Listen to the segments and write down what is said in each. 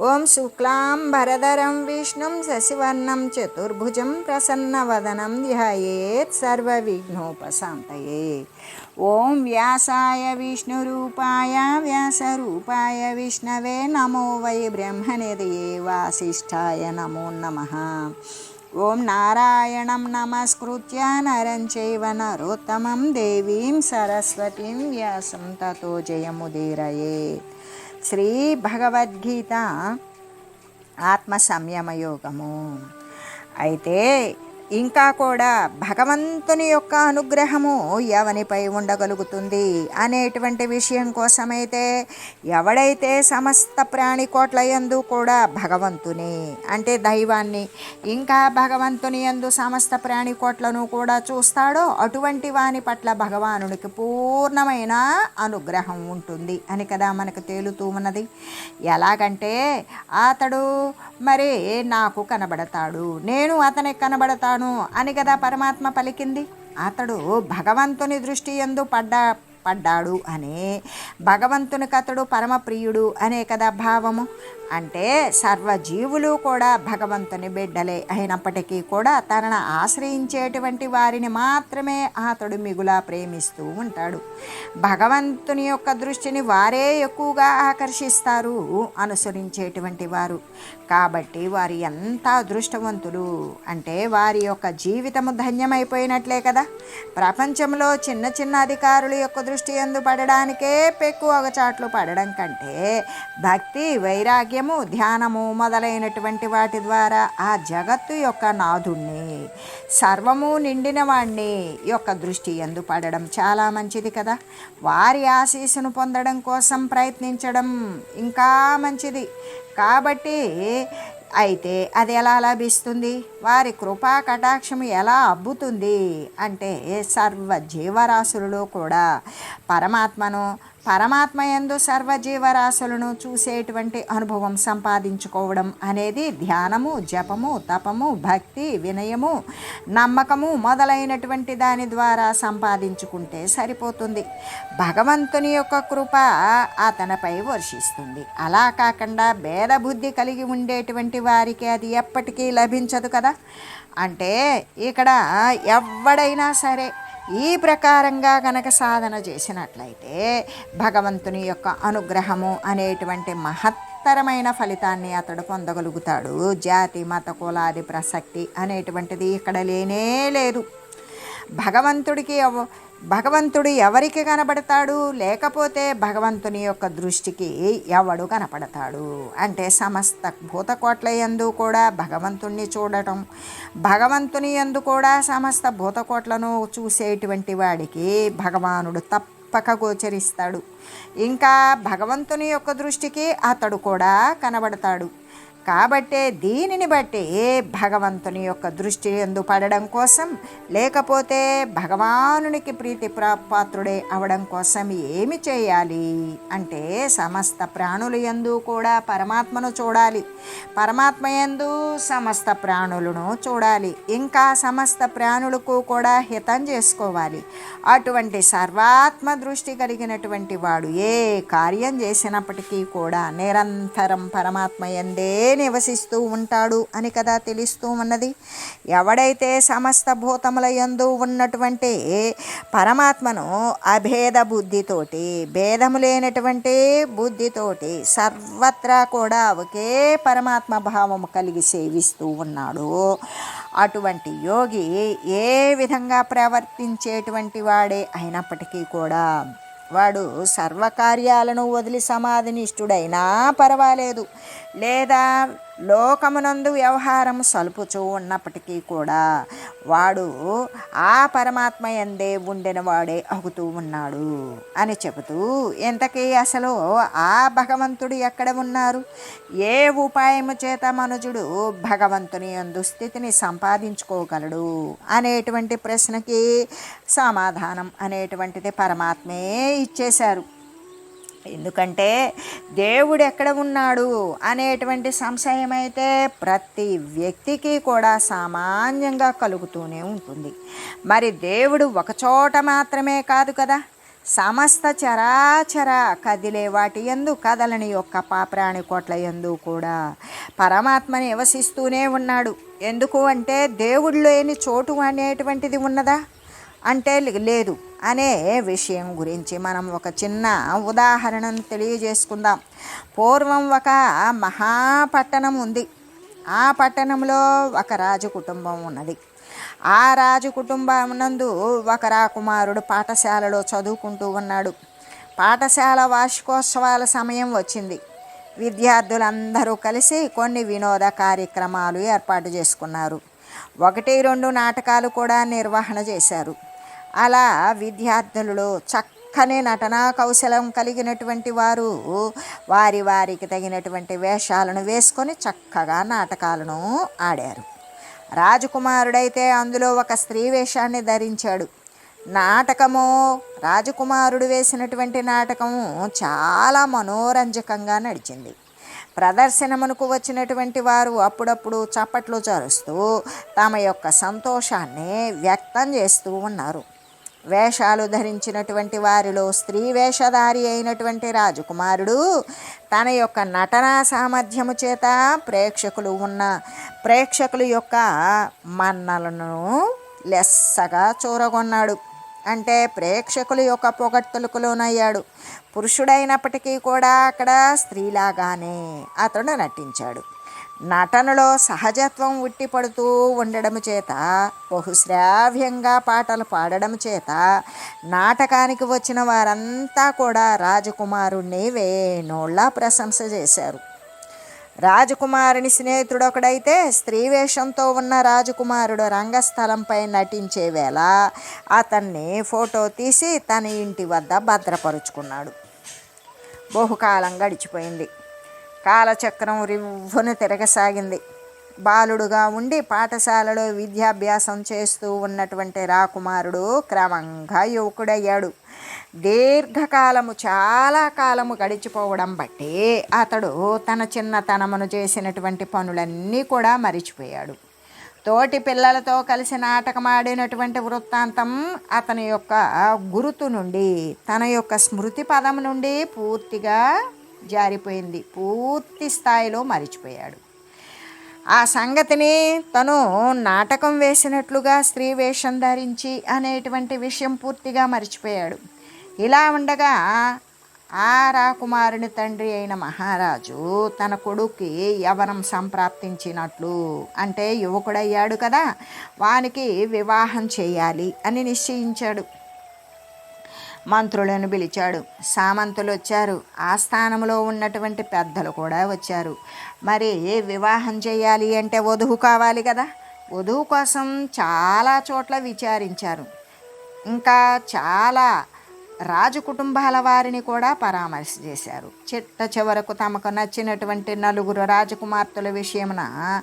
ఓం శుక్లాం భరధరం విష్ణుం శశివర్ణం చతుర్భుజం ప్రసన్నవదనం ధ్యాయేత్ సర్వవిఘ్నోపశాంతయే. ఓం వ్యాసాయ విష్ణురూపాయ వ్యాసరూపాయ విష్ణవే నమో వై బ్రహ్మనిధయే వాసిష్ఠాయ నమో నమ. ఓం నారాయణం నమస్కృత్య నరం చైవ నరోత్తమం దేవీం సరస్వతీం వ్యాసం తతో జయముదీరయేత్ శ్రీ భగవద్గీత ఆత్మ సంయమయోగము అయితే ఇంకా కూడా భగవంతుని యొక్క అనుగ్రహము ఎవనిపై ఉండగలుగుతుంది అనేటువంటి విషయం కోసమైతే ఎవడైతే సమస్త ప్రాణికోట్ల యందు కూడా భగవంతుని అంటే దైవాన్ని ఇంకా భగవంతుని యందు సమస్త ప్రాణికోట్లను కూడా చూస్తాడో అటువంటి వాని పట్ల భగవానుడికి పూర్ణమైన అనుగ్రహం ఉంటుంది అని కదా మనకు తేలుతూ ఉన్నది. ఎలాగంటే అతడు మరి నాకు కనబడతాడు? నేను అతనికి కనబడతాను అని కదా పరమాత్మ పలికింది. అతడు భగవంతుని దృష్టి ఎందు పడ్డా పడ్డాడు అనే భగవంతునికి అతడు పరమప్రియుడు అనే కదా భావము. అంటే సర్వజీవులు కూడా భగవంతుని బిడ్డలే అయినప్పటికీ కూడా తనను ఆశ్రయించేటువంటి వారిని మాత్రమే అతడు మిగులా ప్రేమిస్తూ ఉంటాడు. భగవంతుని యొక్క దృష్టిని వారే ఎక్కువగా ఆకర్షిస్తారు అనుసరించేటువంటి వారు. కాబట్టి వారు ఎంత అదృష్టవంతులు అంటే వారి యొక్క జీవితము ధన్యమైపోయినట్లే కదా. ప్రపంచంలో చిన్న చిన్న అధికారుల యొక్క దృష్టి ఎందు పడడానికే పెక్కు చాట్లు పడడం కంటే భక్తి నాట్యము ధ్యానము మొదలైనటువంటి వాటి ద్వారా ఆ జగత్తు యొక్క నాథుణ్ణి సర్వము నిండిన వాణ్ణి యొక్క దృష్టి ఎందు పడడం చాలా మంచిది కదా. వారి ఆశీస్సును పొందడం కోసం ప్రయత్నించడం ఇంకా మంచిది. కాబట్టి అయితే అది ఎలా లభిస్తుంది? వారి కృపా కటాక్షం ఎలా అబ్బుతుంది? అంటే సర్వ జీవరాశులలో కూడా పరమాత్మను పరమాత్మయందు సర్వజీవరాశులను చూసేటువంటి అనుభవం సంపాదించుకోవడం అనేది ధ్యానము జపము తపము భక్తి వినయము నమ్మకము మొదలైనటువంటి దాని ద్వారా సంపాదించుకుంటే సరిపోతుంది. భగవంతుని యొక్క కృప అతనిపై వర్షిస్తుంది. అలా కాకుండా భేద బుద్ధి కలిగి ఉండేటువంటి వారికి అది ఎప్పటికీ లభించదు కదా. అంటే ఇక్కడ ఎవడైనా సరే ఈ ప్రకారంగా కనుక సాధన చేసినట్లయితే భగవంతుని యొక్క అనుగ్రహము అనేటువంటి మహత్తరమైన ఫలితాన్ని అతడు పొందగలుగుతాడు. జాతి మత కులాది ప్రసక్తి అనేటువంటిది ఇక్కడ లేనే లేదు. భగవంతుడికి భగవంతుడు ఎవరికి కనబడతాడు? లేకపోతే భగవంతుని యొక్క దృష్టికి ఎవడు కనపడతాడు? అంటే సమస్త భూతకోట్ల యందు కూడా భగవంతుణ్ణి చూడటం భగవంతుని యందు కూడా సమస్త భూతకోట్లను చూసేటువంటి వాడికి భగవానుడు తప్పక గోచరిస్తాడు. ఇంకా భగవంతుని యొక్క దృష్టికి అతడు కూడా కనబడతాడు. కాబట్టే దీనిని బట్టి భగవంతుని యొక్క దృష్టి ఎందు పడడం కోసం లేకపోతే భగవానునికి ప్రీతి పాత్రుడే అవడం కోసం ఏమి చేయాలి? అంటే సమస్త ప్రాణులు యందు కూడా పరమాత్మను చూడాలి. పరమాత్మ యందు సమస్త ప్రాణులను చూడాలి. ఇంకా సమస్త ప్రాణులకు కూడా హితం చేసుకోవాలి. అటువంటి సర్వాత్మ దృష్టి కలిగినటువంటి వాడు ఏ కార్యం చేసినప్పటికీ కూడా నిరంతరం పరమాత్మ ఎందే నివసిస్తూ ఉంటాడు అని కదా తెలుస్తూ ఉన్నది. ఎవడైతే సమస్త భూతముల యందు ఉన్నటువంటి పరమాత్మను అభేద బుద్ధితోటి భేదము లేనటువంటి బుద్ధితోటి సర్వత్రా కూడా ఒకే పరమాత్మ భావము కలిగి సేవిస్తూ ఉన్నాడు. అటువంటి యోగి ఏ విధంగా ప్రవర్తించేటువంటి వాడే అయినప్పటికీ కూడా వాడు సర్వకార్యాలను వదిలి సమాధినిష్ఠుడైనా పర్వాలేదు. లేదా లోకమునందు వ్యవహారం సలుపుచూ ఉన్నప్పటికీ కూడా వాడు ఆ పరమాత్మ ఎందే ఉండిన వాడే అగుతూ ఉన్నాడు అని చెబుతూ ఇంతకీ అసలు ఆ భగవంతుడు ఎక్కడ ఉన్నారు? ఏ ఉపాయము చేత మనుజుడు భగవంతుని యందు స్థితిని సంపాదించుకోగలడు? అనేటువంటి ప్రశ్నకి సమాధానం అనేటువంటిది పరమాత్మే ఇచ్చేశారు. ఎందుకంటే దేవుడు ఎక్కడ ఉన్నాడు అనేటువంటి సంశయం అయితే ప్రతి వ్యక్తికి కూడా సామాన్యంగా కలుగుతూనే ఉంటుంది. మరి దేవుడు ఒకచోట మాత్రమే కాదు కదా? సమస్త చరాచర కదిలే వాటి ఎందు కదలని యొక్క పాప్రాణి కోట్ల ఎందు కూడా పరమాత్మ నివసిస్తూనే ఉన్నాడు. ఎందుకు అంటే దేవుడు లేని చోటు అనేటువంటిది ఉన్నదా? అంటే లేదు అనే విషయం గురించి మనం ఒక చిన్న ఉదాహరణను తెలియజేసుకుందాం. పూర్వం ఒక మహాపట్టణం ఉంది. ఆ పట్టణంలో ఒక రాజు కుటుంబం ఉన్నది. ఆ రాజు కుటుంబం నందు ఒక రాకుమారుడు పాఠశాలలో చదువుకుంటూ ఉన్నాడు. పాఠశాల వార్షికోత్సవాల సమయం వచ్చింది. విద్యార్థులందరూ కలిసి కొన్ని వినోద కార్యక్రమాలు ఏర్పాటు చేసుకున్నారు. ఒకటి రెండు నాటకాలు కూడా నిర్వహణ చేశారు. అలా విద్యార్థులలో చక్కని నటనా కౌశలం కలిగినటువంటి వారు వారి వారికి తగినటువంటి వేషాలను వేసుకొని చక్కగా నాటకాలను ఆడారు. రాజకుమారుడైతే అందులో ఒక స్త్రీ వేషాన్ని ధరించాడు. నాటకము రాజకుమారుడు వేసినటువంటి నాటకము చాలా మనోరంజకంగా నడిచింది. ప్రదర్శనమునకు వచ్చినటువంటి వారు అప్పుడప్పుడు చప్పట్లు చరుస్తూ తమ యొక్క సంతోషాన్ని వ్యక్తం చేస్తూ ఉన్నారు. వేషాలు ధరించినటువంటి వారిలో స్త్రీ వేషధారి అయినటువంటి రాజకుమారుడు తన యొక్క నటనా సామర్థ్యము చేత ప్రేక్షకులు ఉన్న ప్రేక్షకుల యొక్క మన్నలను లెస్సగా చూరగొన్నాడు. అంటే ప్రేక్షకుల యొక్క పొగడ్తలకు లోనయ్యాడు. పురుషుడైనప్పటికీ కూడా అక్కడ స్త్రీలాగానే అతడు నటించాడు. నటనలో సహజత్వం ఉట్టిపడుతూ ఉండడం చేత బహుశ్రావ్యంగా పాటలు పాడడం చేత నాటకానికి వచ్చిన వారంతా కూడా రాజకుమారుణ్ణి వేణోళ్ళ ప్రశంస చేశారు. రాజకుమారుని స్నేహితుడు ఒకడైతే స్త్రీ వేషంతో ఉన్న రాజకుమారుడు రంగస్థలంపై నటించే వేళ అతన్ని ఫోటో తీసి తన ఇంటి వద్ద భద్రపరుచుకున్నాడు. బహుకాలం గడిచిపోయింది. కాలచక్రం రివ్వును తిరగసాగింది. బాలుడుగా ఉండి పాఠశాలలో విద్యాభ్యాసం చేస్తూ ఉన్నటువంటి రాకుమారుడు క్రమంగా యువకుడయ్యాడు. దీర్ఘకాలము చాలా కాలము గడిచిపోవడం బట్టి అతడు తన చిన్నతనమును చేసినటువంటి పనులన్నీ కూడా మరిచిపోయాడు. తోటి పిల్లలతో కలిసి నాటకమాడినటువంటి వృత్తాంతం అతని యొక్క గురుతు నుండి తన యొక్క స్మృతి పదం నుండి పూర్తిగా జారిపోయింది. పూర్తి స్థాయిలో మరిచిపోయాడు. ఆ సంగతిని తను నాటకం వేసినట్లుగా స్త్రీ వేషం ధరించి అనేటువంటి విషయం పూర్తిగా మర్చిపోయాడు. ఇలా ఉండగా ఆ రాకుమారుని తండ్రి అయిన మహారాజు తన కొడుక్కి యవనం సంప్రాప్తించినట్లు అంటే యువకుడయ్యాడు కదా వానికి వివాహం చేయాలి అని నిశ్చయించాడు. మంత్రులను పిలిచాడు. సామంతులు వచ్చారు ఆ స్థానంలో ఉన్నటువంటి పెద్దలు కూడా వచ్చారు. మరి వివాహం చేయాలి అంటే వధువు కావాలి కదా? వధువు కోసం చాలా చోట్ల విచారించారు. ఇంకా చాలా రాజు కుటుంబాల వారిని కూడా పరామర్శ చేశారు. చిట్ట చివరకు తమకు నచ్చినటువంటి నలుగురు రాజకుమార్తెల విషయమున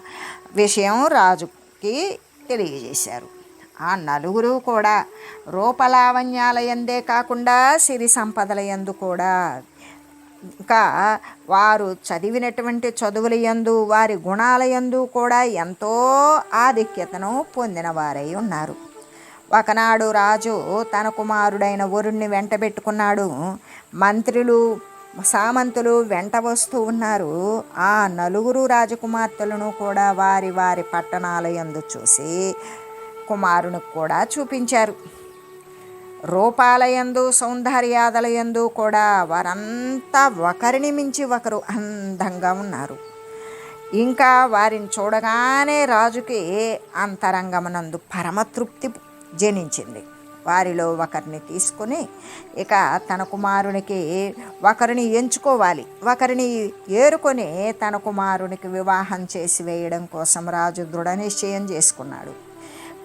విషయం రాజుకి తెలియజేశారు. ఆ నలుగురు కూడా రూపలావణ్యాలయందే కాకుండా సిరి సంపదల యందు కూడా. ఇంకా వారు చదివినటువంటి చదువుల యందు వారి గుణాల యందు కూడా ఎంతో ఆధిక్యతను పొందిన వారై ఉన్నారు. ఒకనాడు రాజు తన కుమారుడైన వరుణ్ణి వెంటబెట్టుకున్నాడు. మంత్రులు సామంతులు వెంట వస్తూ ఉన్నారు. ఆ నలుగురు రాజకుమార్తెలను కూడా వారి వారి పట్టణాల యందు చూసి కుమారునికి కూడా చూపించారు. రూపాలయందు సౌందర్యాదలయందు కూడా వారంతా ఒకరిని మించి ఒకరు అందంగా ఉన్నారు. ఇంకా వారిని చూడగానే రాజుకి అంతరంగమునందు పరమతృప్తి జనించింది. వారిలో ఒకరిని తీసుకుని ఇక తన కుమారునికి ఒకరిని ఎంచుకోవాలి ఒకరిని ఏరుకొని తన కుమారునికి వివాహం చేసి వేయడం కోసం రాజు దృఢ నిశ్చయం చేసుకున్నాడు.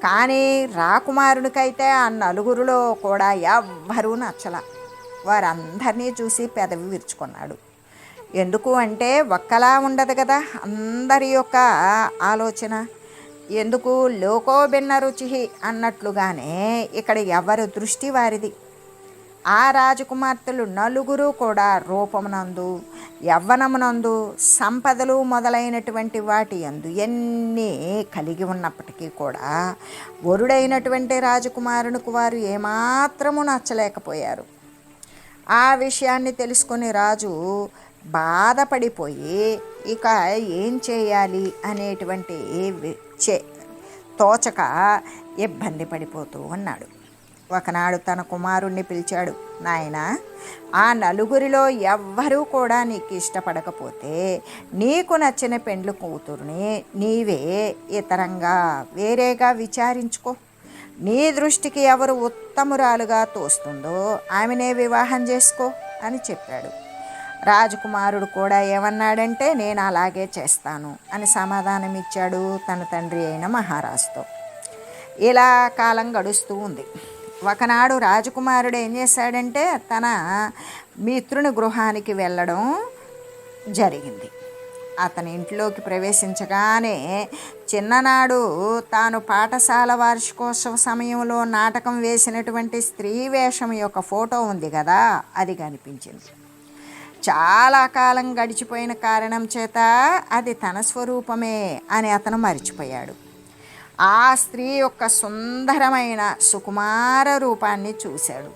కానీ రాకుమారునికైతే ఆ నలుగురిలో కూడా ఎవ్వరూ నచ్చల. వారందరినీ చూసి పెదవి విరుచుకున్నాడు. ఎందుకు అంటే ఒక్కలా ఉండదు కదా అందరి యొక్క ఆలోచన. ఎందుకు లోకో భిన్న రుచి అన్నట్లుగానే ఇక్కడ ఎవరి దృష్టి వారిది? ఆ రాజకుమార్తెలు నలుగురు కూడా రూపమునందు యవ్వనమునందు సంపదలు మొదలైనటువంటి వాటి అందు ఎన్ని కలిగి ఉన్నప్పటికీ కూడా వరుడైనటువంటి రాజకుమారునికి వారు ఏమాత్రము నచ్చలేకపోయారు. ఆ విషయాన్ని తెలుసుకుని రాజు బాధపడిపోయి ఇక ఏం చేయాలి అనేటువంటి చే తోచక ఇబ్బంది పడిపోతూ ఉన్నాడు. ఒకనాడు తన కుమారుణ్ణి పిలిచాడు నాయనా ఆ నలుగురిలో ఎవ్వరూ కూడా నీకు ఇష్టపడకపోతే నీకు నచ్చిన పెండ్లు కూతురుని నీవే ఇతరంగా వేరేగా విచారించుకో. నీ దృష్టికి ఎవరు ఉత్తమురాలుగా తోస్తుందో ఆమెనే వివాహం చేసుకో అని చెప్పాడు. రాజకుమారుడు కూడా ఏమన్నాడంటే నేను అలాగే చేస్తాను అని సమాధానం ఇచ్చాడు తన తండ్రి అయిన మహారాజుతో. ఇలా కాలం గడుస్తూ ఉంది. ఒకనాడు రాజకుమారుడు ఏం చేశాడంటే తన మిత్రుని గృహానికి వెళ్ళడం జరిగింది. అతని ఇంట్లోకి ప్రవేశించగానే చిన్ననాడు తాను పాఠశాల వార్షికోత్సవ సమయంలో నాటకం వేసినటువంటి స్త్రీ వేషం యొక్క ఫోటో ఉంది కదా అది కనిపించింది. చాలా కాలం గడిచిపోయిన కారణం చేత అది తన స్వరూపమే అని అతను మరిచిపోయాడు. ఆ స్త్రీ యొక్క సుందరమైన సుకుమార రూపాన్ని చూశాడు.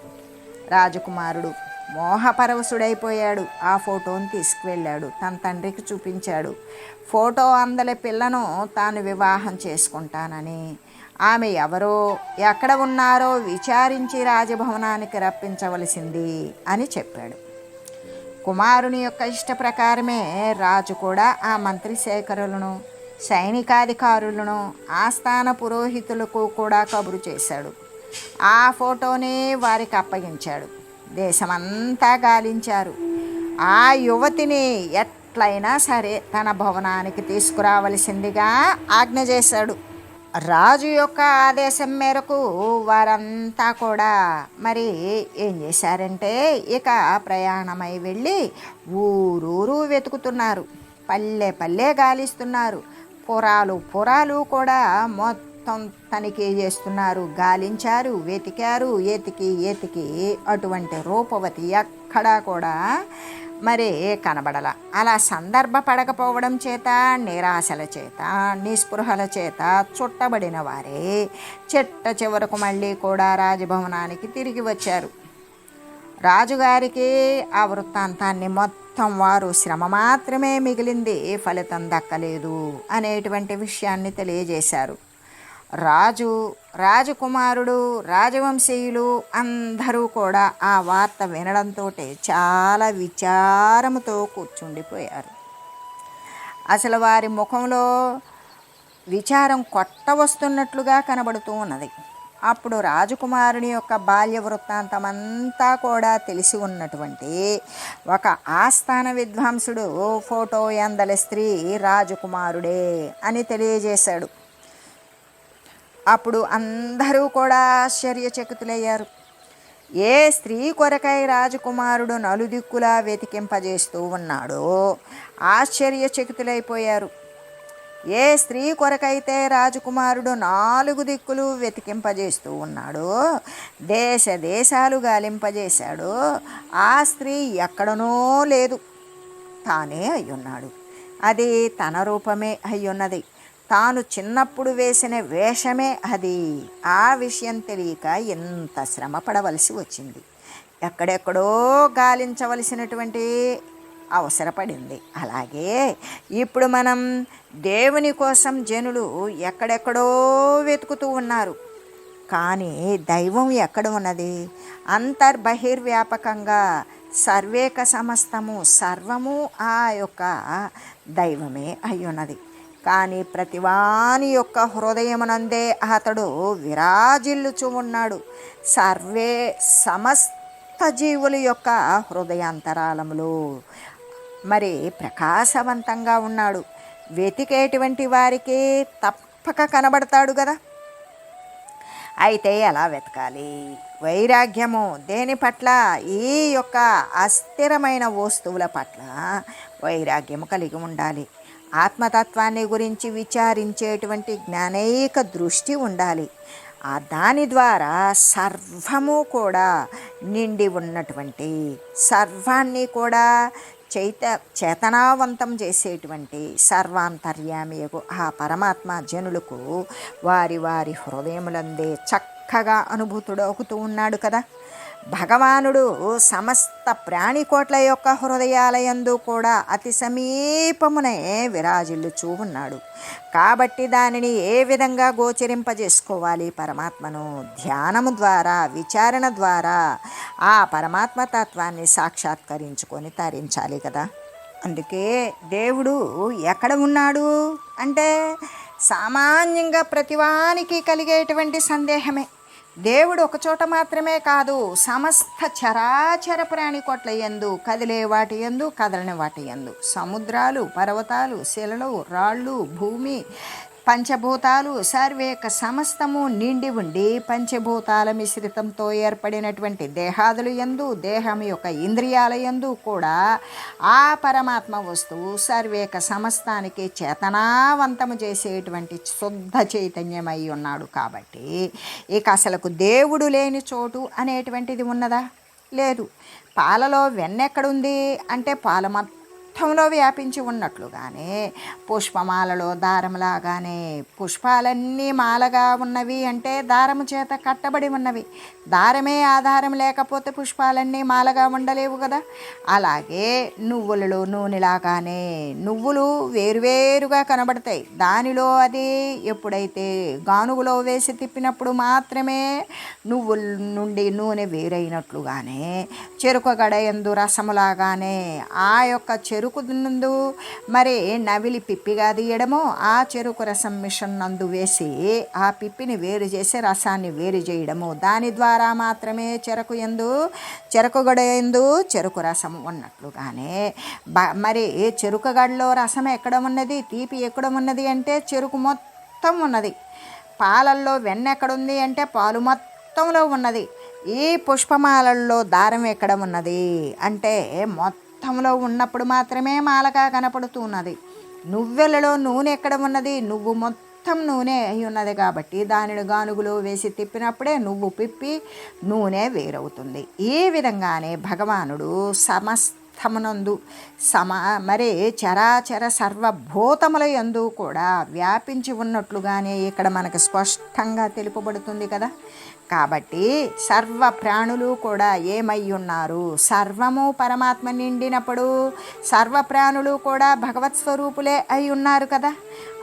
రాజకుమారుడు మోహపరవశుడైపోయాడు. ఆ ఫోటోని తీసుకువెళ్ళాడు. తన తండ్రికి చూపించాడు. ఫోటో అందల పిల్లను తాను వివాహం చేసుకుంటానని. ఆమె ఎవరో ఎక్కడ ఉన్నారో విచారించి రాజభవనానికి రప్పించవలసింది అని చెప్పాడు. కుమారుని యొక్క ఇష్ట ప్రకారమే రాజు కూడా ఆ మంత్రి శేఖరులను సైనికాధికారులను ఆస్థాన పురోహితులకు కూడా కబురు చేశాడు. ఆ ఫోటోని వారికి అప్పగించాడు. దేశమంతా గాలించారు. ఆ యువతిని ఎట్లయినా సరే తన భవనానికి తీసుకురావలసిందిగా ఆజ్ఞ చేశాడు. రాజు యొక్క ఆదేశం మేరకు వారంతా కూడా మరి ఏం చేశారంటే ఇక ప్రయాణమై వెళ్ళి ఊరూరు వెతుకుతున్నారు. పల్లె పల్లె గాలిస్తున్నారు. పురాలు. పురాలు కూడా మొత్తం తనిఖీ చేస్తున్నారు. గాలించారు వెతికారు ఎతికి ఎతికి అటువంటి రూపవతి ఎక్కడా కూడా మరి కనబడల. అలా సందర్భపడకపోవడం చేత నిరాశల చేత నిస్పృహల చేత చుట్టబడిన వారే. చిట్ట చివరకు మళ్ళీ కూడా రాజభవనానికి తిరిగి వచ్చారు. రాజుగారికి ఆ వృత్తాంతాన్ని మొత్తం వారు శ్రమ మాత్రమే మిగిలింది ఫలితం దక్కలేదు అనేటువంటి విషయాన్ని తెలియజేశారు. రాజు రాజకుమారుడు రాజవంశీయులు అందరూ కూడా ఆ వార్త వినడంతో చాలా విచారముతో కూర్చుండిపోయారు. అసలు వారి ముఖంలో విచారం కొట్ట వస్తున్నట్లుగా కనబడుతూ ఉన్నది. అప్పుడు రాజకుమారుని యొక్క బాల్య వృత్తాంతం అంతా కూడా తెలిసి ఉన్నటువంటి ఒక ఆస్థాన విద్వాంసుడు ఫోటో ఎందల స్త్రీ రాజకుమారుడే అని తెలియజేశాడు. అప్పుడు అందరూ కూడా ఆశ్చర్యచకితులయ్యారు. ఏ స్త్రీ కొరకై రాజకుమారుడు నలుదిక్కులా వెతికింపజేస్తూ ఉన్నాడో? ఆశ్చర్యచకితులైపోయారు. ఏ స్త్రీ కొరకైతే రాజకుమారుడు నాలుగు దిక్కులు వెతికింపజేస్తూ ఉన్నాడో దేశ దేశాలు గాలింపజేశాడో ఆ స్త్రీ ఎక్కడనో లేదు. తానే అయ్యున్నాడు. అది తన రూపమే అయ్యున్నది. తాను చిన్నప్పుడు వేసిన వేషమే అది. ఆ విషయం తెలియక ఎంత శ్రమ పడవలసి వచ్చింది. ఎక్కడెక్కడో గాలించవలసినటువంటి అవసరపడింది. అలాగే ఇప్పుడు మనం దేవుని కోసం జనులు ఎక్కడెక్కడో వెతుకుతూ ఉన్నారు. కానీ దైవం ఎక్కడ ఉన్నది? అంతర్బహిర్వ్యాపకంగా సర్వేక సమస్తము సర్వము ఆ యొక్క దైవమే అయ్యున్నది కానీ ప్రతివాని యొక్క హృదయమునందే అతడు విరాజిల్లుచు ఉన్నాడు. సర్వే సమస్త జీవుల యొక్క హృదయాంతరాలములు మరి ప్రకాశవంతంగా ఉన్నాడు. వెతికేటువంటి వారికి తప్పక కనబడతాడు కదా అయితే ఎలా వెతకాలి? వైరాగ్యము దేని పట్ల? ఈ యొక్క అస్థిరమైన వస్తువుల పట్ల వైరాగ్యము కలిగి ఉండాలి. ఆత్మతత్వాన్ని గురించి విచారించేటువంటి జ్ఞానైక దృష్టి ఉండాలి. ఆ దాని ద్వారా సర్వము కూడా నిండి ఉన్నటువంటి సర్వాన్ని కూడా చైత చేతనావంతం చేసేటువంటి సర్వాంతర్యామియకు ఆ పరమాత్మ జనులకు వారి వారి హృదయములందే చక్కగా అనుభూతుడవుతూ ఉన్నాడు కదా. భగవానుడు సమస్త ప్రాణికోట్ల యొక్క హృదయాలయందు కూడా అతి సమీపమునే విరాజిల్లుచూ ఉన్నాడు కాబట్టి దానిని ఏ విధంగా గోచరింపజేసుకోవాలి? పరమాత్మను ధ్యానము ద్వారా విచారణ ద్వారా ఆ పరమాత్మ తత్వాన్ని సాక్షాత్కరించుకొని తరించాలి కదా. అందుకే దేవుడు ఎక్కడ ఉన్నాడు? అంటే సామాన్యంగా ప్రతివానికి కలిగేటువంటి సందేహమే. దేవుడు ఒక చోట మాత్రమే కాదు సమస్త చరాచర ప్రాణి కొట్ల ఎందు కదిలే వాటి ఎందు కదలని వాటి ఎందు సముద్రాలు పర్వతాలు శిలలు రాళ్ళు భూమి పంచభూతాలు సర్వేక సమస్తము నిండి ఉండి పంచభూతాల మిశ్రితంతో ఏర్పడినటువంటి దేహాదులు ఎందు దేహం యొక్క ఇంద్రియాల ఎందు కూడా ఆ పరమాత్మ వస్తువు సర్వేక సమస్తానికి చేతనావంతము చేసేటువంటి శుద్ధ చైతన్యమై ఉన్నాడు కాబట్టి ఇక అసలుకు దేవుడు లేని చోటు అనేటువంటిది ఉన్నదా? లేదు. పాలలో వెన్నెక్కడుంది అంటే పాల మొత్తంలో వ్యాపించి ఉన్నట్లుగానే పుష్పమాలలో దారంలాగానే పుష్పాలన్నీ మాలగా ఉన్నవి అంటే దారము చేత కట్టబడి ఉన్నవి. దారమే ఆధారం లేకపోతే పుష్పాలన్నీ మాలగా ఉండలేవు కదా. అలాగే నువ్వులలో నూనెలాగానే నువ్వులు వేరువేరుగా కనబడతాయి. దానిలో అది ఎప్పుడైతే గానుగులో వేసి తిప్పినప్పుడు మాత్రమే నువ్వుల నుండి నూనె వేరైనట్లుగానే చెరుకు గడ ఎందు రసములాగానే ఆ యొక్క చెరు చెరుకు నందు మరి నవిలి పిప్పిగా తీయడము ఆ చెరుకు రసం మిషన్ నందు వేసి ఆ పిప్పిని వేరు చేసి రసాన్ని వేరు చేయడము. దాని ద్వారా మాత్రమే చెరకు ఎందు చెరకు గడ ఎందు చెరుకు రసం ఉన్నట్లుగానే. బ మరి చెరుకు గడలో రసం ఎక్కడ ఉన్నది? తీపి ఎక్కడ ఉన్నది అంటే చెరుకు మొత్తం ఉన్నది. పాలల్లో వెన్న ఎక్కడుంది అంటే పాలు మొత్తంలో ఉన్నది. ఈ పుష్పమాలల్లో దారం ఎక్కడ ఉన్నది? అంటే మొత్తం మొత్తంలో ఉన్నప్పుడు మాత్రమే మాలగా కనపడుతున్నది. నువ్వెలలో నూనె ఎక్కడ ఉన్నది? నువ్వు మొత్తం నూనె అయి ఉన్నది కాబట్టి దానిని గానుగులో వేసి తిప్పినప్పుడే నువ్వు పిప్పి నూనె వేరవుతుంది. ఈ విధంగానే భగవానుడు సమస్తమునందు సమ మరి చరాచర సర్వభూతముల యందు కూడా వ్యాపించి ఉన్నట్లుగానే ఇక్కడ మనకు స్పష్టంగా తెలుపబడుతుంది కదా. కాబట్టి సర్వ ప్రాణులు కూడా ఏమై ఉన్నారు? సర్వము పరమాత్మ నిండినప్పుడు సర్వ ప్రాణులు కూడా భగవత్ స్వరూపులే అయి ఉన్నారు కదా?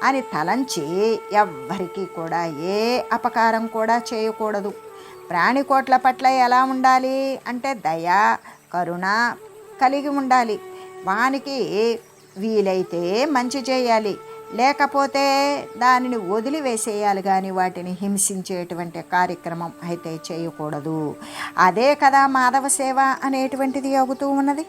అని తలంచి ఎవ్వరికీ కూడా ఏ అపకారం కూడా చేయకూడదు. ప్రాణికోట్ల పట్ల ఎలా ఉండాలి అంటే దయ కరుణ కలిగి ఉండాలి. వానికి వీలైతే మంచి చేయాలి. లేకపోతే దానిని వదిలివేసేయాలి కానీ వాటిని హింసించేటువంటి కార్యక్రమం అయితే చేయకూడదు. అదే కదా మాధవ సేవ అనేటువంటిది అవుతూ ఉన్నది.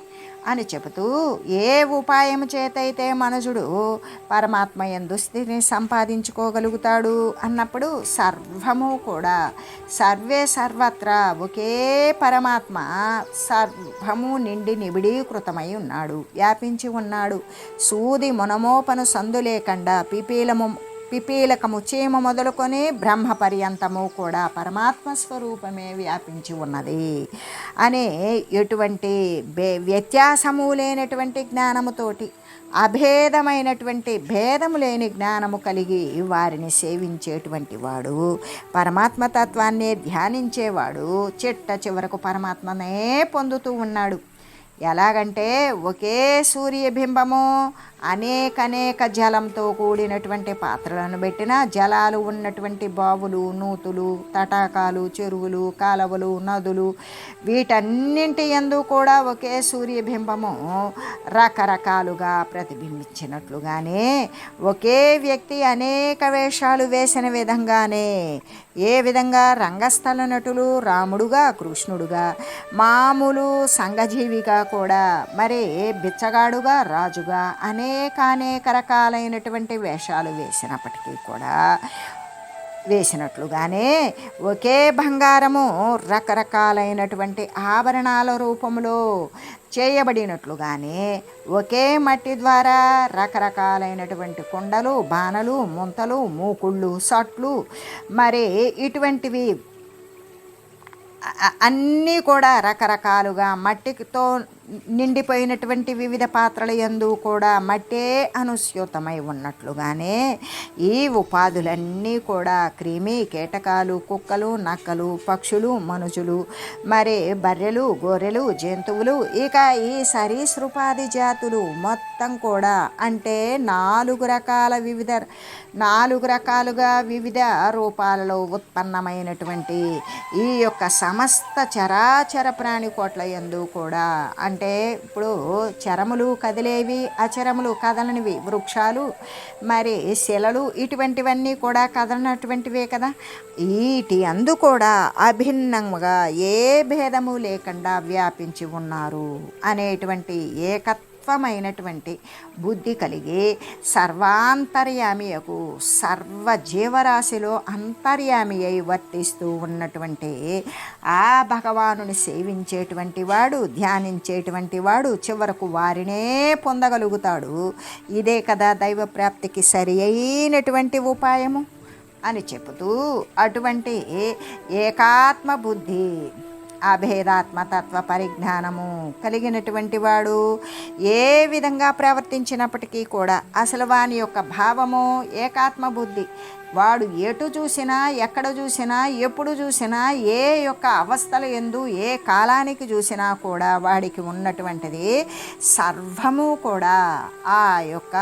అని చెబుతూ ఏ ఉపాయం చేతైతే మనుషుడు పరమాత్మ ఎందు స్థితిని సంపాదించుకోగలుగుతాడు అన్నప్పుడు సర్వము కూడా సర్వే సర్వత్రా ఒకే పరమాత్మ సర్వము నిండి నిబిడీకృతమై ఉన్నాడు వ్యాపించి ఉన్నాడు. సూది మునమోపను సందు లేకుండా పిపీలము పిపీలకము చీమ మొదలుకొని బ్రహ్మ పర్యంతము కూడా పరమాత్మ స్వరూపమే వ్యాపించి ఉన్నది. అనే ఎటువంటి వ్యత్యాసము లేనటువంటి జ్ఞానముతోటి అభేదమైనటువంటి భేదము లేని జ్ఞానము కలిగి వారిని సేవించేటువంటి వాడు పరమాత్మ తత్వాన్నే ధ్యానించేవాడు చిట్ట చివరకు పరమాత్మనే పొందుతూ ఉన్నాడు. ఎలాగంటే ఒకే సూర్యబింబము అనేక అనేక జలంతో కూడినటువంటి పాత్రలను పెట్టిన జలాలు ఉన్నటువంటి బావులు నూతులు తటాకాలు చెరువులు కాలవలు నదులు వీటన్నింటి ఎందు కూడా ఒకే సూర్యబింబము రకరకాలుగా ప్రతిబింబించినట్లుగానే ఒకే వ్యక్తి అనేక వేషాలు వేసిన విధంగానే ఏ విధంగా రంగస్థల నటులు రాముడుగా కృష్ణుడుగా మామూలు సంఘజీవిగా కూడా మరి బిచ్చగాడుగా రాజుగా అనే అనేకానేక రకాలైనటువంటి వేషాలు వేసినప్పటికీ కూడా వేసినట్లుగానే ఒకే బంగారము రకరకాలైనటువంటి ఆభరణాల రూపంలో చేయబడినట్లుగానే ఒకే మట్టి ద్వారా రకరకాలైనటువంటి కుండలు బాణలు ముంతలు మూకుళ్ళు సట్లు మరి ఇటువంటివి అన్నీ కూడా రకరకాలుగా మట్టితో నిండిపోయినటువంటి వివిధ పాత్రల యందు కూడా మట్టే అనుస్యూతమై ఉన్నట్లుగానే ఈ ఉపాధులన్నీ కూడా క్రిమి కీటకాలు కుక్కలు నక్కలు పక్షులు మనుషులు మరి బర్రెలు గొర్రెలు జంతువులు ఇక ఈ సరీసృపాది జాతులు మొత్తం కూడా అంటే నాలుగు రకాల వివిధ నాలుగు రకాలుగా వివిధ రూపాలలో ఉత్పన్నమైనటువంటి ఈ యొక్క సమస్త చరాచర ప్రాణికోట్ల యందు కూడా అంటే అంటే ఇప్పుడు చరములు కదిలేవి అచరములు కదలనివి వృక్షాలు మరి శిలలు ఇటువంటివన్నీ కూడా కదలనటువంటివే కదా. వీటి అందు కూడా అభిన్నంగా ఏ భేదము లేకుండా వ్యాపించి ఉన్నారు అనేటువంటి ఏకత్వ తత్వమైనటువంటి బుద్ధి కలిగి సర్వాంతర్యామియకు సర్వ జీవరాశిలో అంతర్యామి అయి వర్తిస్తూ ఉన్నటువంటి ఆ భగవానుని సేవించేటువంటి వాడు ధ్యానించేటువంటి వాడు చివరకు వారినే పొందగలుగుతాడు. ఇదే కదా దైవ ప్రాప్తికి సరి అయినటువంటి ఉపాయము అని చెబుతూ అటువంటి ఏకాత్మ బుద్ధి అభేదాత్మతత్వ పరిజ్ఞానము కలిగినటువంటి వాడు ఏ విధంగా ప్రవర్తించినప్పటికీ కూడా అసలు వాని యొక్క భావము ఏకాత్మ బుద్ధి వాడు ఎటు చూసినా ఎక్కడ చూసినా ఎప్పుడు చూసినా ఏ యొక్క అవస్థల ఎందు ఏ కాలానికి చూసినా కూడా వాడికి ఉన్నటువంటిది సర్వము కూడా ఆ యొక్క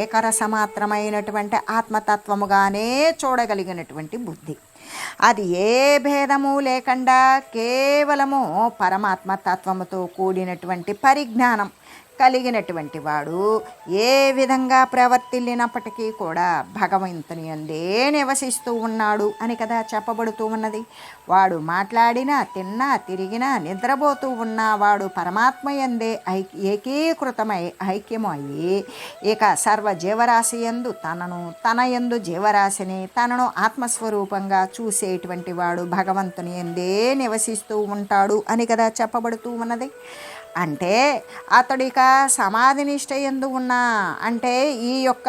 ఏకరసమాత్రమైనటువంటి ఆత్మతత్వముగానే చూడగలిగినటువంటి బుద్ధి. అది ఏ భేదము లేకుండా కేవలము పరమాత్మ తత్వముతో కూడినటువంటి పరిజ్ఞానం. కలిగినటువంటి వాడు ఏ విధంగా ప్రవర్తిల్లినప్పటికీ కూడా భగవంతుని అందే నివసిస్తూ ఉన్నాడు అని కదా చెప్పబడుతూ ఉన్నది. వాడు మాట్లాడినా తిన్నా తిరిగినా నిద్రపోతూ ఉన్నా వాడు పరమాత్మ ఎందే ఐ- ఏకీకృతమై ఐక్యము అయ్యి ఇక సర్వ జీవరాశి ఎందు తనను తన ఎందు జీవరాశిని తనను ఆత్మస్వరూపంగా చూసేటువంటి వాడు భగవంతుని ఎందే నివసిస్తూ ఉంటాడు అని కదా చెప్పబడుతూ ఉన్నది. అంటే అతడిక సమాధినిష్ట ఎందు ఉన్న అంటే ఈ యొక్క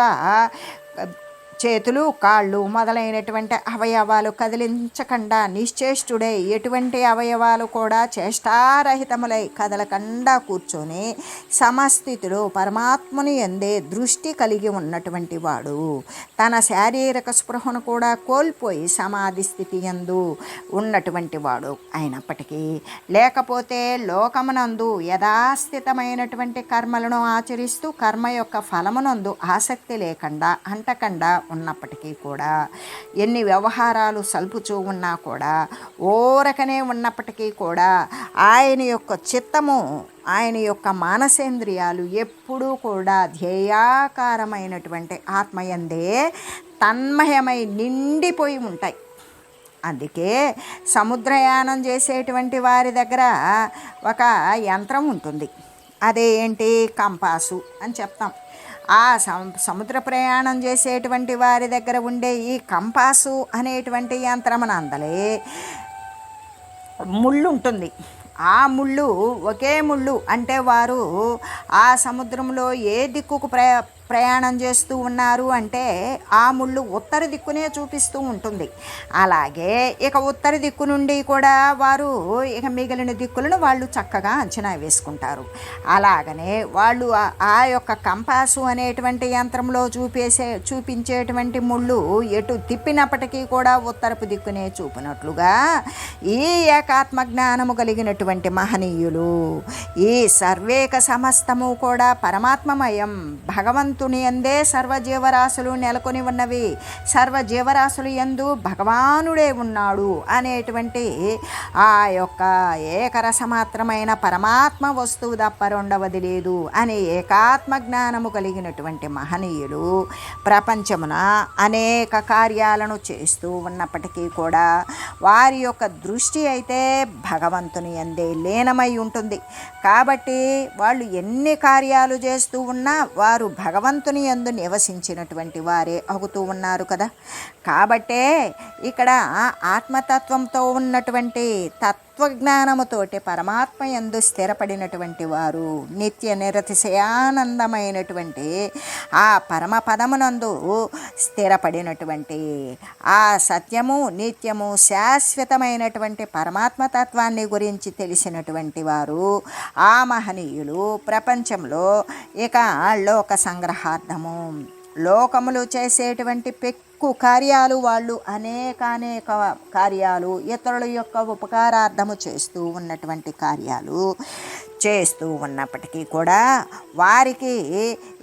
చేతులు కాళ్ళు మొదలైనటువంటి అవయవాలు కదిలించకుండా నిశ్చేష్టుడై ఎటువంటి అవయవాలు కూడా చేష్టారహితములై కదలకుండా కూర్చొని సమస్థితిలో పరమాత్ముని ఎందే దృష్టి కలిగి ఉన్నటువంటి వాడు. తన శారీరక స్పృహను కూడా కోల్పోయి సమాధి స్థితి ఎందు ఉన్నటువంటి వాడు అయినప్పటికీ లేకపోతే లోకమునందు యథాస్థితమైనటువంటి కర్మలను ఆచరిస్తూ కర్మ యొక్క ఫలమునందు ఆసక్తి లేకుండా అంటకుండా ఉన్నప్పటికీ కూడా ఎన్ని వ్యవహారాలు సల్పుచూ ఉన్నా కూడా ఓరకనే ఉన్నప్పటికీ కూడా ఆయన యొక్క చిత్తము ఆయన యొక్క మానసేంద్రియాలు ఎప్పుడూ కూడా ధ్యేయాకారమైనటువంటి ఆత్మయందే తన్మయమై నిండిపోయి ఉంటాయి. అందుకే సముద్రయానం చేసేటువంటి వారి దగ్గర ఒక యంత్రం ఉంటుంది. అదేంటి? కంపాసు అని చెప్తాం. ఆ సం- సముద్ర ప్రయాణం చేసేటువంటి వారి దగ్గర ఉండే ఈ కంపాసు అనేటువంటి యంత్రమనందలే ముళ్ళు ఉంటుంది ఆ ముళ్ళు ఒకే ముళ్ళు అంటే వారు ఆ సముద్రంలో ఏ దిక్కుకు ప్రయా ప్రయాణం చేస్తూ ఉన్నారు అంటే ఆ ముళ్ళు ఉత్తర దిక్కునే చూపిస్తూ ఉంటుంది. అలాగే ఇక ఉత్తర దిక్కు నుండి కూడా వారు ఇక మిగిలిన దిక్కులను వాళ్ళు చక్కగా అంచనా వేసుకుంటారు. అలాగనే వాళ్ళు ఆ- యొక్క కంపాసు అనేటువంటి యంత్రంలో చూపేసే చూపించేటువంటి ముళ్ళు ఎటు తిప్పినప్పటికీ కూడా ఉత్తరపు దిక్కునే చూపినట్లుగా ఈ ఏకాత్మ జ్ఞానము కలిగినటువంటి మహనీయులు ఈ సర్వేక సమస్తము కూడా పరమాత్మమయం భగవంతుని ఎందే సర్వజీవరాశులు నెలకొని ఉన్నవి. సర్వజీవరాశులు ఎందు భగవానుడే ఉన్నాడు అనేటువంటి ఆ యొక్క ఏకరసమాత్రమైన పరమాత్మ వస్తువు తప్ప రెండవది లేదు అనే ఏకాత్మ జ్ఞానము కలిగినటువంటి మహనీయులు ప్రపంచమున అనేక కార్యాలను చేస్తూ ఉన్నప్పటికీ కూడా వారి యొక్క దృష్టి అయితే భగవంతుని అందే లీనమై ఉంటుంది. కాబట్టి వాళ్ళు ఎన్ని కార్యాలు చేస్తూ ఉన్నా వారు భగవంతు భగవంతుని యందు నివసించినటువంటి వారే అవుతూ ఉన్నారు కదా. కాబట్టే ఇక్కడ ఆత్మతత్వంతో ఉన్నటువంటి తత్వజ్ఞానముతోటి పరమాత్మ ఎందు స్థిరపడినటువంటి వారు నిత్య నిరతిశయానందమైనటువంటి ఆ పరమ పదమునందు స్థిరపడినటువంటి ఆ సత్యము నిత్యము శాశ్వతమైనటువంటి పరమాత్మ తత్వాన్ని గురించి తెలిసినటువంటి వారు ఆ మహనీయులు ప్రపంచంలో ఇక లోక సంగ్రహార్థము. లోకములు చేసేటువంటి పెక్ పెక్కు కార్యాలు వాళ్ళు అనేకానేక కార్యాలు ఇతరుల యొక్క ఉపకారార్థము చేస్తూ ఉన్నటువంటి కార్యాలు చేస్తూ ఉన్నప్పటికీ కూడా వారికి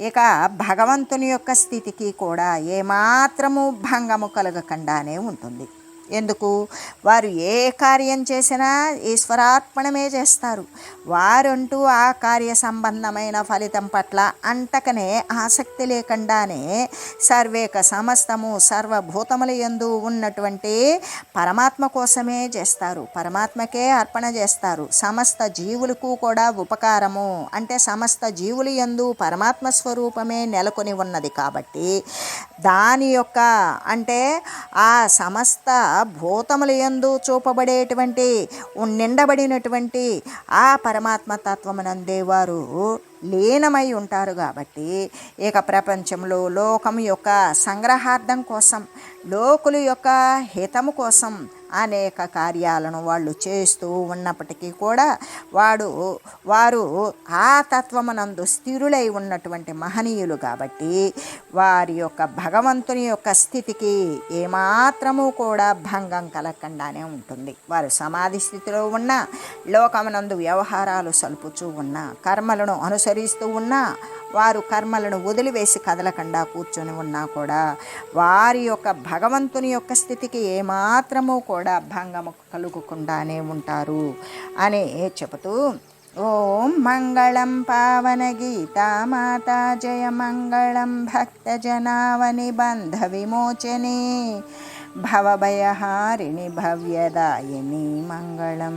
ఇక భగవంతుని యొక్క స్థితికి కూడా ఏమాత్రము భంగము కలగకుండానే ఉంటుంది. ఎందుకు? వారు ఏ కార్యం చేసినా ఈశ్వరార్పణమే చేస్తారు. వారంటూ ఆ కార్య సంబంధమైన ఫలితం పట్ల అంటకనే ఆసక్తి లేకుండానే సర్వేక సమస్తము సర్వభూతముల యందు ఉన్నటువంటి పరమాత్మ కోసమే చేస్తారు. పరమాత్మకే అర్పణ చేస్తారు. సమస్త జీవులకు కూడా ఉపకారము. అంటే సమస్త జీవులు యందు పరమాత్మ స్వరూపమే నెలకొని ఉన్నది కాబట్టి దాని యొక్క అంటే ఆ సమస్త భూతములయందు చూపబడేటువంటి నిండబడినటువంటి ఆ పరమాత్మ తత్వమునందే వారు లీనమై ఉంటారు కాబట్టి ఇక ప్రపంచంలో లోకం యొక్క సంగ్రహార్థం కోసం లోకుల యొక్క హితము కోసం అనేక కార్యాలను వాళ్ళు చేస్తూ ఉన్నప్పటికీ కూడా వాడు వారు ఆ తత్వమునందు స్థిరులై ఉన్నటువంటి మహనీయులు కాబట్టి వారి యొక్క భగవంతుని యొక్క స్థితికి ఏమాత్రము కూడా భంగం కలగకుండానే ఉంటుంది. వారు సమాధి స్థితిలో ఉన్న లోకమునందు వ్యవహారాలు సలుపుచూ ఉన్న కర్మలను అనుసరిస్తూ ఉన్నా వారు కర్మలను వదిలివేసి కదలకుండా కూర్చొని ఉన్నా కూడా వారి యొక్క భగవంతుని యొక్క స్థితికి ఏమాత్రము కూడా భంగము కలుగకుండానే ఉంటారు అని చెబుతూ ఓం మంగళం పావన గీతామాత జయ మంగళం భక్తజనావని బంధ విమోచనే భవభయహారిణి భవ్యదాయిని మంగళం.